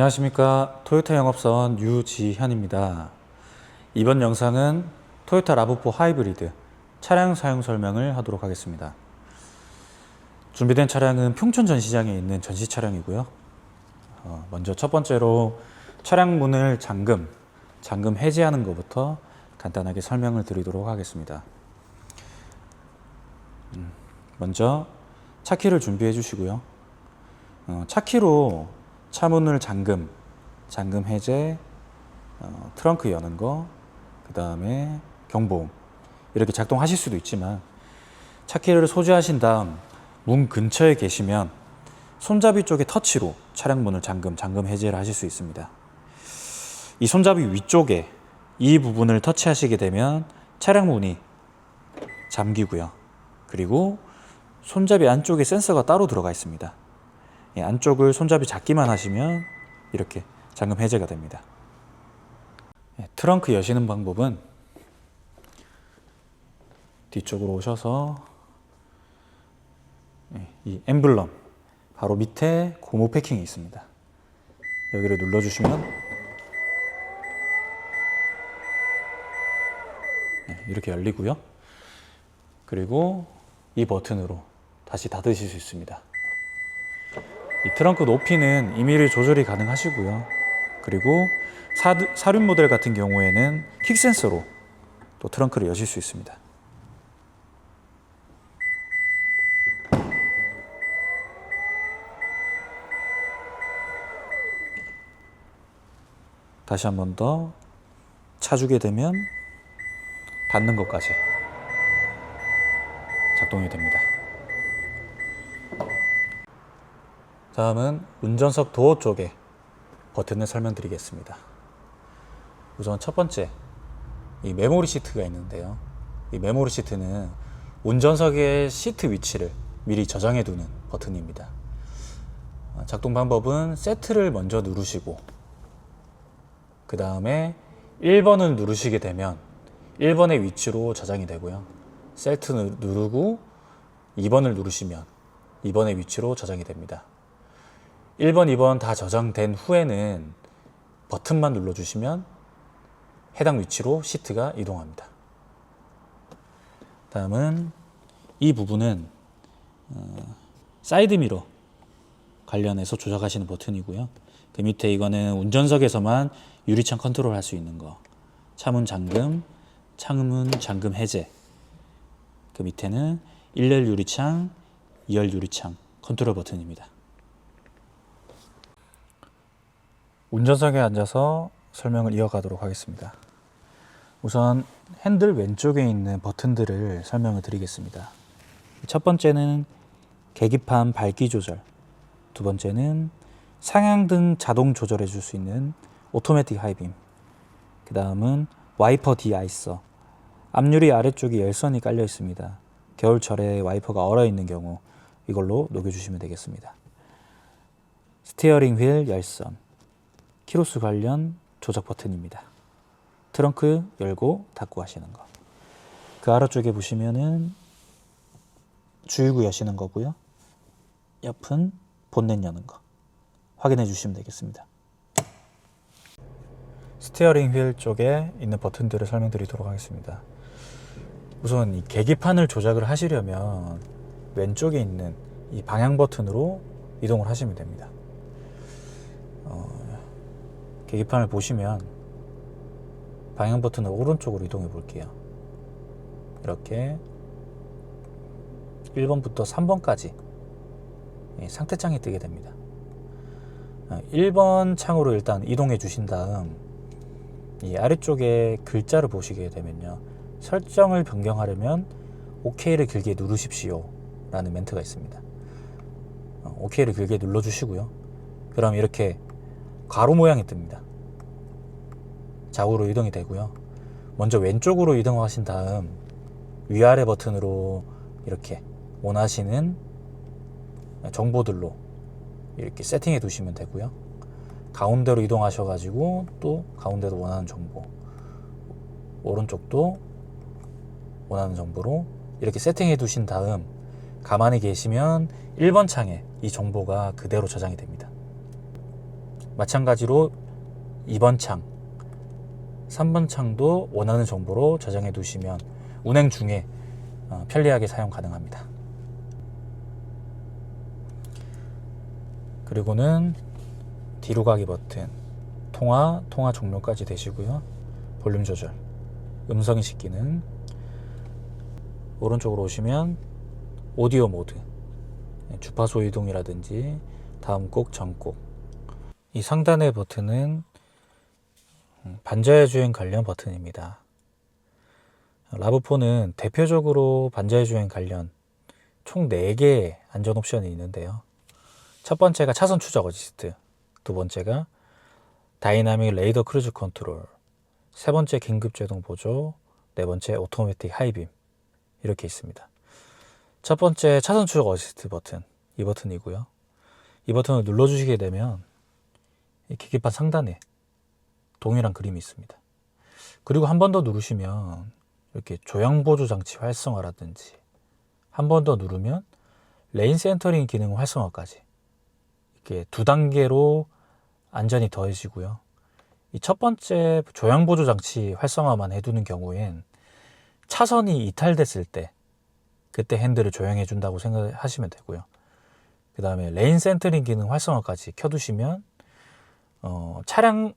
안녕하십니까. 토요타 영업사원 유지현입니다. 이번 영상은 토요타 라브4 하이브리드 차량 사용 설명을 하도록 하겠습니다. 준비된 차량은 평촌 전시장에 있는 전시 차량이고요. 어, 먼저 첫 번째로 차량 문을 잠금 잠금 해제하는 것부터 간단하게 설명을 드리도록 하겠습니다. 음, 먼저 차 키를 준비해 주시고요. 어, 차 키로 차문을 잠금, 잠금 해제, 어, 트렁크 여는 거, 그 다음에 경보음 이렇게 작동하실 수도 있지만 차 키를 소지하신 다음 문 근처에 계시면 손잡이 쪽에 터치로 차량 문을 잠금, 잠금 해제를 하실 수 있습니다. 이 손잡이 위쪽에 이 부분을 터치하시게 되면 차량 문이 잠기고요. 그리고 손잡이 안쪽에 센서가 따로 들어가 있습니다. 예, 안쪽을 손잡이 잡기만 하시면 이렇게 잠금 해제가 됩니다. 예, 트렁크 여시는 방법은 뒤쪽으로 오셔서 예, 이 엠블럼 바로 밑에 고무 패킹이 있습니다. 여기를 눌러주시면 예, 이렇게 열리고요. 그리고 이 버튼으로 다시 닫으실 수 있습니다. 이 트렁크 높이는 임의로 조절이 가능하시고요. 그리고 사, 사륜 모델 같은 경우에는 킥 센서로 또 트렁크를 여실 수 있습니다. 다시 한 번 더 차주게 되면 닫는 것까지 작동이 됩니다. 다음은 운전석 도어 쪽에 버튼을 설명드리겠습니다. 우선 첫 번째, 이 메모리 시트가 있는데요. 이 메모리 시트는 운전석의 시트 위치를 미리 저장해 두는 버튼입니다. 어, 작동 방법은 세트를 먼저 누르시고, 그 다음에 1번을 누르시게 되면 1번의 위치로 저장이 되고요. 세트 누르고 2번을 누르시면 2번의 위치로 저장이 됩니다. 1번, 2번 다 저장된 후에는 버튼만 눌러주시면 해당 위치로 시트가 이동합니다. 다음은 이 부분은 어, 사이드 미러 관련해서 조작하시는 버튼이고요. 그 밑에 이거는 운전석에서만 유리창 컨트롤 할 수 있는 거. 차문 잠금, 창문 잠금 해제. 그 밑에는 1열 유리창, 2열 유리창 컨트롤 버튼입니다. 운전석에 앉아서 설명을 이어가도록 하겠습니다. 우선 핸들 왼쪽에 있는 버튼들을 설명을 드리겠습니다. 첫 번째는 계기판 밝기 조절, 두 번째는 상향 등 자동 조절해 줄 수 있는 오토매틱 하이빔, 그 다음은 와이퍼 디아이서, 앞유리 아래쪽에 열선이 깔려 있습니다. 겨울철에 와이퍼가 얼어 있는 경우 이걸로 녹여주시면 되겠습니다. 스티어링 휠 열선, 키로수 관련 조작 버튼입니다. 트렁크 열고 닫고 하시는 거. 그 아래쪽에 보시면은 주유구 여시는 거고요. 옆은 본넷 여는 거. 확인해 주시면 되겠습니다. 스티어링 휠 쪽에 있는 버튼들을 설명드리도록 하겠습니다. 우선 이 계기판을 조작을 하시려면 왼쪽에 있는 이 방향 버튼으로 이동을 하시면 됩니다. 어, 계기판을 보시면 방향 버튼을 오른쪽으로 이동해 볼게요. 이렇게 1번부터 3번까지 상태 창이 뜨게 됩니다. 1번 창으로 일단 이동해 주신 다음 이 아래쪽에 글자를 보시게 되면요. 설정을 변경하려면 OK를 길게 누르십시오 라는 멘트가 있습니다. OK를 길게 눌러주시고요. 그럼 이렇게 가로 모양이 뜹니다. 좌우로 이동이 되고요. 먼저 왼쪽으로 이동하신 다음 위아래 버튼으로 이렇게 원하시는 정보들로 이렇게 세팅해 두시면 되고요. 가운데로 이동하셔가지고 또 가운데도 원하는 정보, 오른쪽도 원하는 정보로 이렇게 세팅해 두신 다음 가만히 계시면 1번 창에 이 정보가 그대로 저장이 됩니다. 마찬가지로 2번 창, 3번 창도 원하는 정보로 저장해 두시면 운행 중에 어, 편리하게 사용 가능합니다. 그리고는 뒤로 가기 버튼, 통화, 통화 종료까지 되시고요. 볼륨 조절, 음성 인식 기능. 오른쪽으로 오시면 오디오 모드, 네, 주파수 이동이라든지 다음 곡, 전 곡. 이 상단의 버튼은 음, 반자의 주행 관련 버튼입니다. 라브4는 대표적으로 반자의 주행 관련 총 4개의 안전 옵션이 있는데요. 첫 번째가 차선 추적 어시스트, 두 번째가 다이나믹 레이더 크루즈 컨트롤, 세 번째 긴급 제동 보조, 네 번째 오토매틱 하이빔 이렇게 있습니다. 첫 번째 차선 추적 어시스트 버튼 이 버튼이고요. 이 버튼을 눌러주시게 되면 이 계기판 상단에 동일한 그림이 있습니다. 그리고 한 번 더 누르시면 이렇게 조향 보조 장치 활성화라든지 한 번 더 누르면 레인 센터링 기능 활성화까지 이렇게 두 단계로 안전이 더해지고요. 이 첫 번째 조향 보조 장치 활성화만 해두는 경우엔 차선이 이탈됐을 때 그때 핸들을 조향해 준다고 생각하시면 되고요. 그 다음에 레인 센터링 기능 활성화까지 켜두시면 어, 차량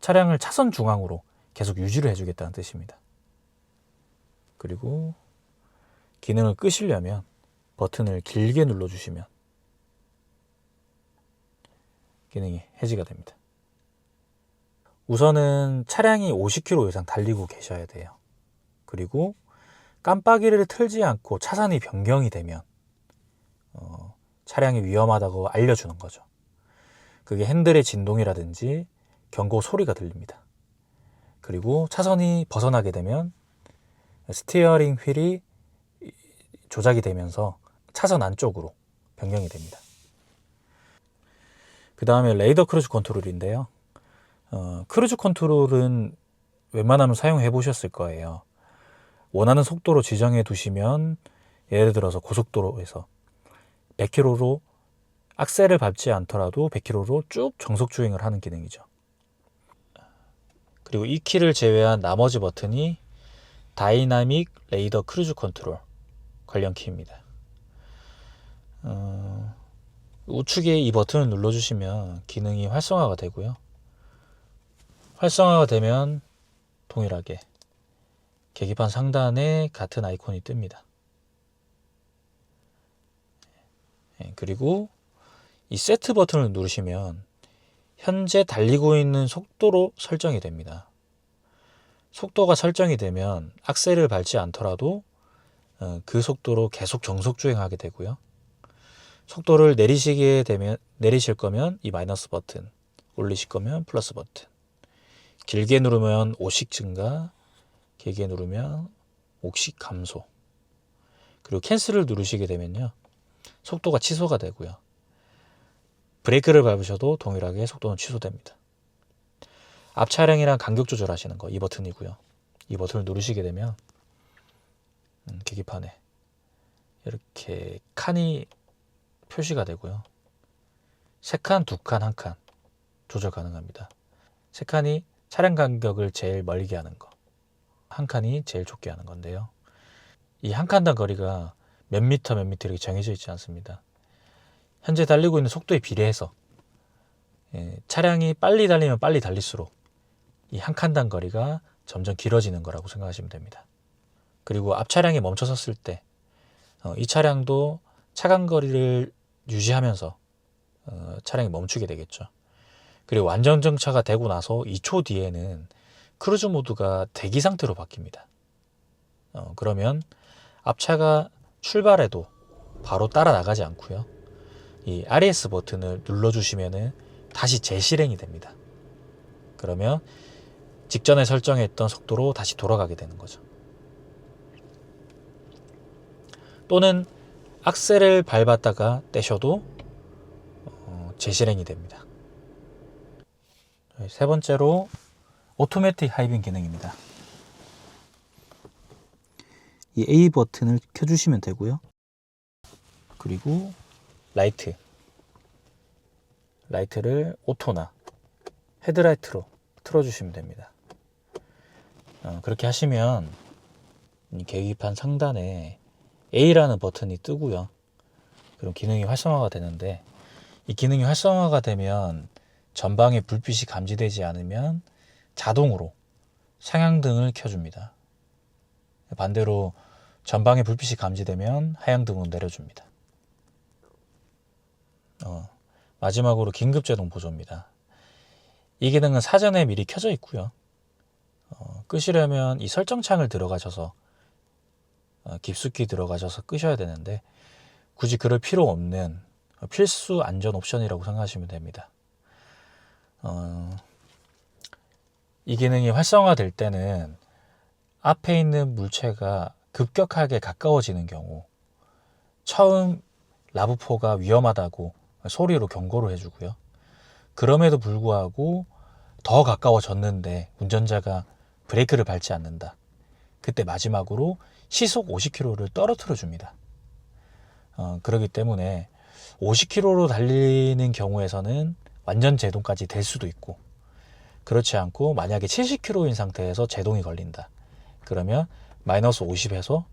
차량을 차선 중앙으로 계속 유지를 해주겠다는 뜻입니다. 그리고 기능을 끄시려면 버튼을 길게 눌러주시면 기능이 해지가 됩니다. 우선은 차량이 50km 이상 달리고 계셔야 돼요. 그리고 깜빡이를 틀지 않고 차선이 변경이 되면 어, 차량이 위험하다고 알려주는 거죠. 그게 핸들의 진동이라든지 경고 소리가 들립니다. 그리고 차선이 벗어나게 되면 스티어링 휠이 조작이 되면서 차선 안쪽으로 변경이 됩니다. 그 다음에 레이더 크루즈 컨트롤인데요. 어, 크루즈 컨트롤은 웬만하면 사용해 보셨을 거예요. 원하는 속도로 지정해 두시면 예를 들어서 고속도로에서 100km로 악셀을 밟지 않더라도 100km로 쭉 정속 주행을 하는 기능이죠. 그리고 이 키를 제외한 나머지 버튼이 다이나믹 레이더 크루즈 컨트롤 관련 키입니다. 어, 우측에 이 버튼을 눌러주시면 기능이 활성화가 되고요. 활성화가 되면 동일하게 계기판 상단에 같은 아이콘이 뜹니다. 예, 그리고 이 세트 버튼을 누르시면 현재 달리고 있는 속도로 설정이 됩니다. 속도가 설정이 되면 악셀을 밟지 않더라도 어, 그 속도로 계속 정속 주행하게 되고요. 속도를 내리시게 되면 내리실 거면 이 마이너스 버튼, 올리실 거면 플러스 버튼. 길게 누르면 오식 증가, 길게 누르면 옥식 감소. 그리고 캔슬을 누르시게 되면요. 속도가 취소가 되고요. 브레이크를 밟으셔도 동일하게 속도는 취소됩니다. 앞 차량이랑 간격 조절하시는 거 이 버튼이고요. 이 버튼을 누르시게 되면 음, 계기판에 이렇게 칸이 표시가 되고요. 세 칸, 두 칸, 한 칸 조절 가능합니다. 세 칸이 차량 간격을 제일 멀게 하는 거, 한 칸이 제일 좁게 하는 건데요. 이 한 칸당 거리가 몇 미터 몇 미터 이렇게 정해져 있지 않습니다. 현재 달리고 있는 속도에 비례해서 예, 차량이 빨리 달리면 빨리 달릴수록 이 한 칸당 거리가 점점 길어지는 거라고 생각하시면 됩니다. 그리고 앞 차량이 멈춰섰을 때, 어, 이 차량도 차간 거리를 유지하면서 어, 차량이 멈추게 되겠죠. 그리고 완전 정차가 되고 나서 2초 뒤에는 크루즈 모드가 대기 상태로 바뀝니다. 어, 그러면 앞차가 출발해도 바로 따라 나가지 않고요. 이 RES 버튼을 눌러주시면은 다시 재실행이 됩니다. 그러면 직전에 설정했던 속도로 다시 돌아가게 되는 거죠. 또는 악셀을 밟았다가 떼셔도 어, 재실행이 됩니다. 세 번째로 오토매틱 하이빙 기능입니다. 이 A 버튼을 켜주시면 되고요. 그리고 라이트 라이트를 오토나 헤드라이트로 틀어주시면 됩니다. 어, 그렇게 하시면 이 계기판 상단에 A라는 버튼이 뜨고요. 그럼 기능이 활성화가 되는데 이 기능이 활성화가 되면 전방에 불빛이 감지되지 않으면 자동으로 상향등을 켜줍니다. 반대로 전방에 불빛이 감지되면 하향등을 내려줍니다. 어, 마지막으로 긴급제동 보조입니다. 이 기능은 사전에 미리 켜져 있고요. 어, 끄시려면 이 설정창을 들어가셔서 어, 깊숙이 들어가셔서 끄셔야 되는데 굳이 그럴 필요 없는 필수 안전 옵션이라고 생각하시면 됩니다. 어, 이 기능이 활성화될 때는 앞에 있는 물체가 급격하게 가까워지는 경우 처음 라브포가 위험하다고 소리로 경고를 해주고요. 그럼에도 불구하고 더 가까워졌는데 운전자가 브레이크를 밟지 않는다. 그때 마지막으로 시속 50km를 떨어뜨려 줍니다. 어, 그렇기 때문에 50km로 달리는 경우에서는 완전 제동까지 될 수도 있고 그렇지 않고 만약에 70km인 상태에서 제동이 걸린다. 그러면 마이너스 50에서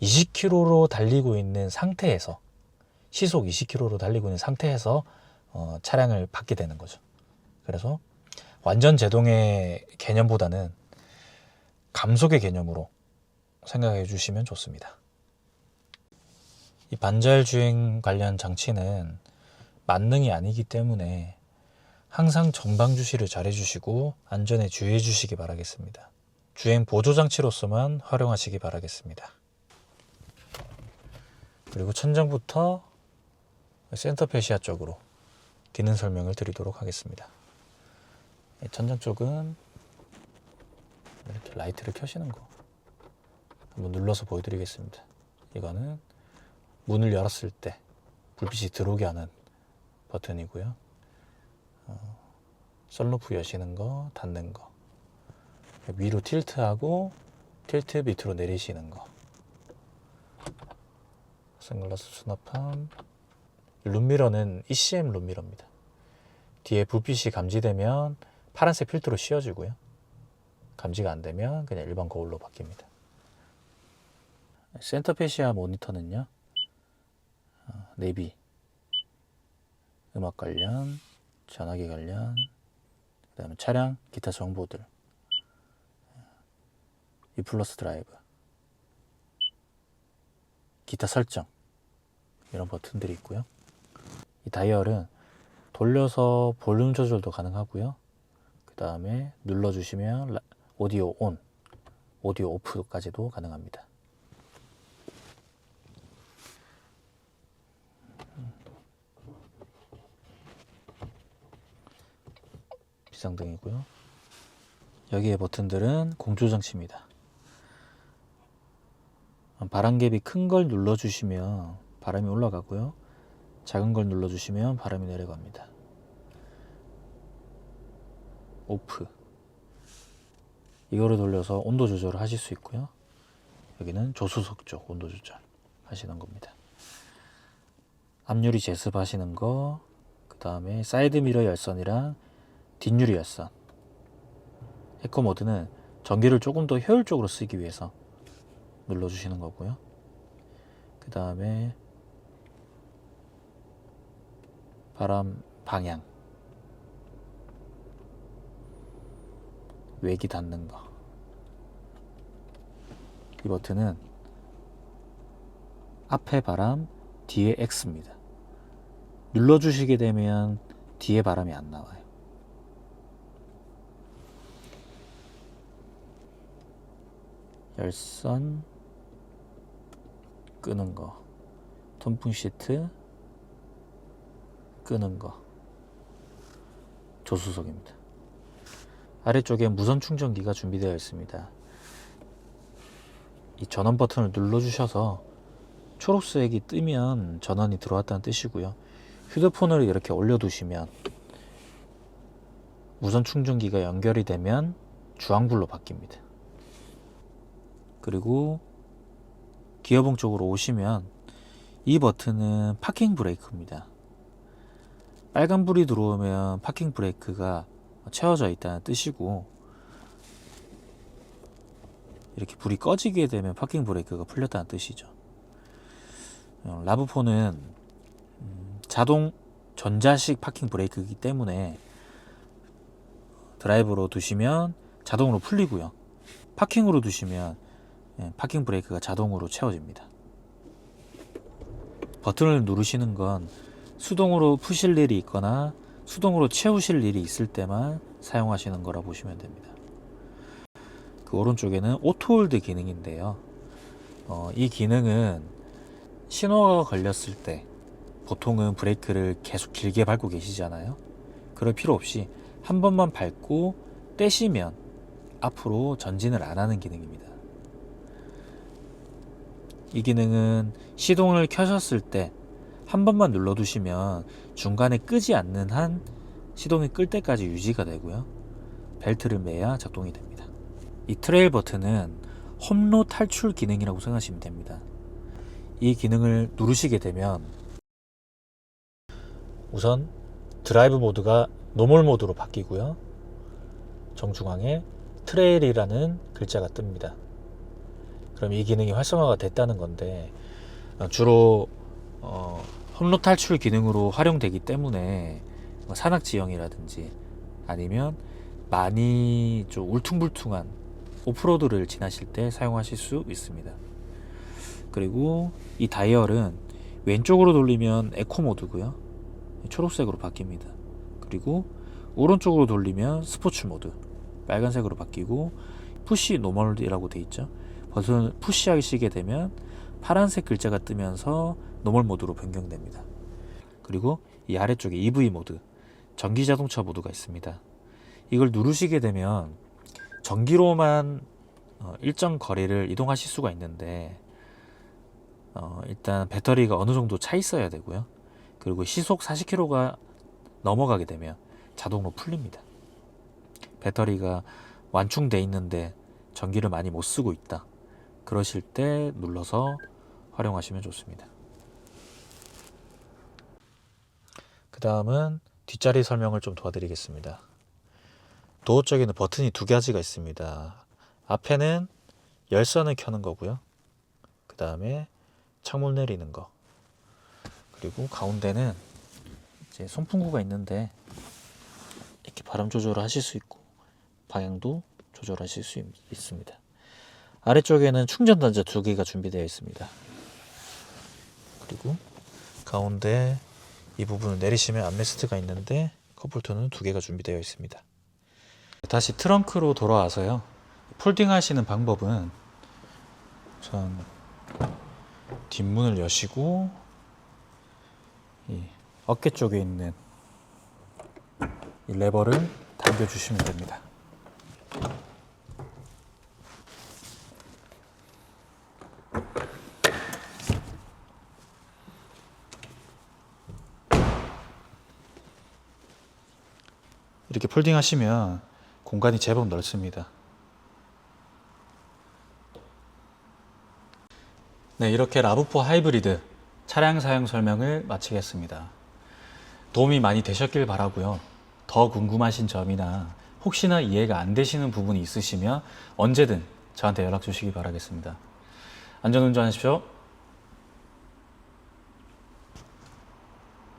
20km로 달리고 있는 상태에서 시속 20km로 달리고 있는 상태에서 어, 차량을 받게 되는 거죠. 그래서 완전 제동의 개념보다는 감속의 개념으로 생각해 주시면 좋습니다. 이 반자율 주행 관련 장치는 만능이 아니기 때문에 항상 전방 주시를 잘 해 주시고 안전에 주의해 주시기 바라겠습니다. 주행 보조 장치로서만 활용하시기 바라겠습니다. 그리고 천장부터 센터페시아 쪽으로 기능 설명을 드리도록 하겠습니다. 이 천장 쪽은 이렇게 라이트를 켜시는 거 한번 눌러서 보여드리겠습니다. 이거는 문을 열었을 때 불빛이 들어오게 하는 버튼이고요. 어, 썬루프 여시는 거, 닫는 거. 위로 틸트하고 틸트 밑으로 내리시는 거. 선글라스 수납함. 룸미러는 ECM 룸미러입니다. 뒤에 불빛이 감지되면 파란색 필터로 씌워지고요. 감지가 안 되면 그냥 일반 거울로 바뀝니다. 센터페시아 모니터는요. 어, 내비, 음악 관련, 전화기 관련, 그 다음에 차량, 기타 정보들, 이 플러스 드라이브, 기타 설정, 이런 버튼들이 있고요. 이 다이얼은 돌려서 볼륨 조절도 가능하고요. 그 다음에 눌러주시면 라- 오디오 온, 오디오 오프까지도 가능합니다. 비상등이고요. 여기에 버튼들은 공조장치입니다. 바람갭이 큰걸 눌러주시면 바람이 올라가고요. 작은 걸 눌러주시면 바람이 내려갑니다. 오프. 이거를 돌려서 온도 조절을 하실 수 있고요. 여기는 조수석 쪽 온도 조절 하시는 겁니다. 앞유리 제습 하시는 거, 그 다음에 사이드 미러 열선이랑 뒷유리 열선. 에코 모드는 전기를 조금 더 효율적으로 쓰기 위해서 눌러주시는 거고요. 그 다음에 바람 방향 외기 닫는 거. 이 버튼은 앞에 바람, 뒤에 X입니다. 눌러주시게 되면 뒤에 바람이 안 나와요. 열선 끄는 거, 통풍 시트 끄는 거, 조수석입니다. 아래쪽에 무선 충전기가 준비되어 있습니다. 이 전원 버튼을 눌러주셔서 초록색이 뜨면 전원이 들어왔다는 뜻이고요. 휴대폰을 이렇게 올려두시면 무선 충전기가 연결이 되면 주황불로 바뀝니다. 그리고 기어봉 쪽으로 오시면 이 버튼은 파킹 브레이크입니다. 빨간불이 들어오면 파킹 브레이크가 채워져 있다는 뜻이고 이렇게 불이 꺼지게 되면 파킹 브레이크가 풀렸다는 뜻이죠. 어, 라브4는 음, 자동 전자식 파킹 브레이크이기 때문에 드라이브로 두시면 자동으로 풀리고요. 파킹으로 두시면 예, 파킹 브레이크가 자동으로 채워집니다. 버튼을 누르시는 건 수동으로 푸실 일이 있거나 수동으로 채우실 일이 있을 때만 사용하시는 거라 보시면 됩니다. 그 오른쪽에는 오토홀드 기능인데요. 어, 이 기능은 신호가 걸렸을 때 보통은 브레이크를 계속 길게 밟고 계시잖아요. 그럴 필요 없이 한 번만 밟고 떼시면 앞으로 전진을 안 하는 기능입니다. 이 기능은 시동을 켜셨을 때 한 번만 눌러두시면 중간에 끄지 않는 한 시동이 끌 때까지 유지가 되고요. 벨트를 매야 작동이 됩니다. 이 트레일 버튼은 홈로 탈출 기능이라고 생각하시면 됩니다. 이 기능을 누르시게 되면 우선 드라이브 모드가 노멀 모드로 바뀌고요. 정중앙에 트레일이라는 글자가 뜹니다. 그럼 이 기능이 활성화가 됐다는 건데 어, 주로 어, 홈로 탈출 기능으로 활용되기 때문에 뭐 산악 지형이라든지 아니면 많이 좀 울퉁불퉁한 오프로드를 지나실 때 사용하실 수 있습니다. 그리고 이 다이얼은 왼쪽으로 돌리면 에코 모드고요. 초록색으로 바뀝니다. 그리고 오른쪽으로 돌리면 스포츠 모드 빨간색으로 바뀌고 푸시 노멀이라고 돼 있죠. 버튼 푸시하시게 되면 파란색 글자가 뜨면서 노멀 모드로 변경됩니다. 그리고 이 아래쪽에 EV 모드 전기 자동차 모드가 있습니다. 이걸 누르시게 되면 전기로만 어, 일정 거리를 이동하실 수가 있는데 어, 일단 배터리가 어느 정도 차 있어야 되고요. 그리고 시속 40km가 넘어가게 되면 자동으로 풀립니다. 배터리가 완충돼 있는데 전기를 많이 못 쓰고 있다. 그러실 때 눌러서 활용하시면 좋습니다. 그 다음은 뒷자리 설명을 좀 도와드리겠습니다. 도어 쪽에는 버튼이 두 가지가 있습니다. 앞에는 열선을 켜는 거고요. 그 다음에 창문 내리는 거. 그리고 가운데는 이제 송풍구가 있는데 이렇게 바람 조절을 하실 수 있고 방향도 조절하실 수 있, 있습니다. 아래쪽에는 충전 단자 두 개가 준비되어 있습니다. 그리고 가운데 이 부분을 내리시면 암레스트가 있는데 컵홀터는 두 개가 준비되어 있습니다. 다시 트렁크로 돌아와서요. 폴딩 하시는 방법은 우선 뒷문을 여시고 이 어깨 쪽에 있는 이 레버를 당겨 주시면 됩니다. 이렇게 폴딩 하시면 공간이 제법 넓습니다. 네, 이렇게 라브4 하이브리드 차량 사용 설명을 마치겠습니다. 도움이 많이 되셨길 바라고요. 더 궁금하신 점이나 혹시나 이해가 안 되시는 부분이 있으시면 언제든 저한테 연락 주시기 바라겠습니다. 안전운전하십시오.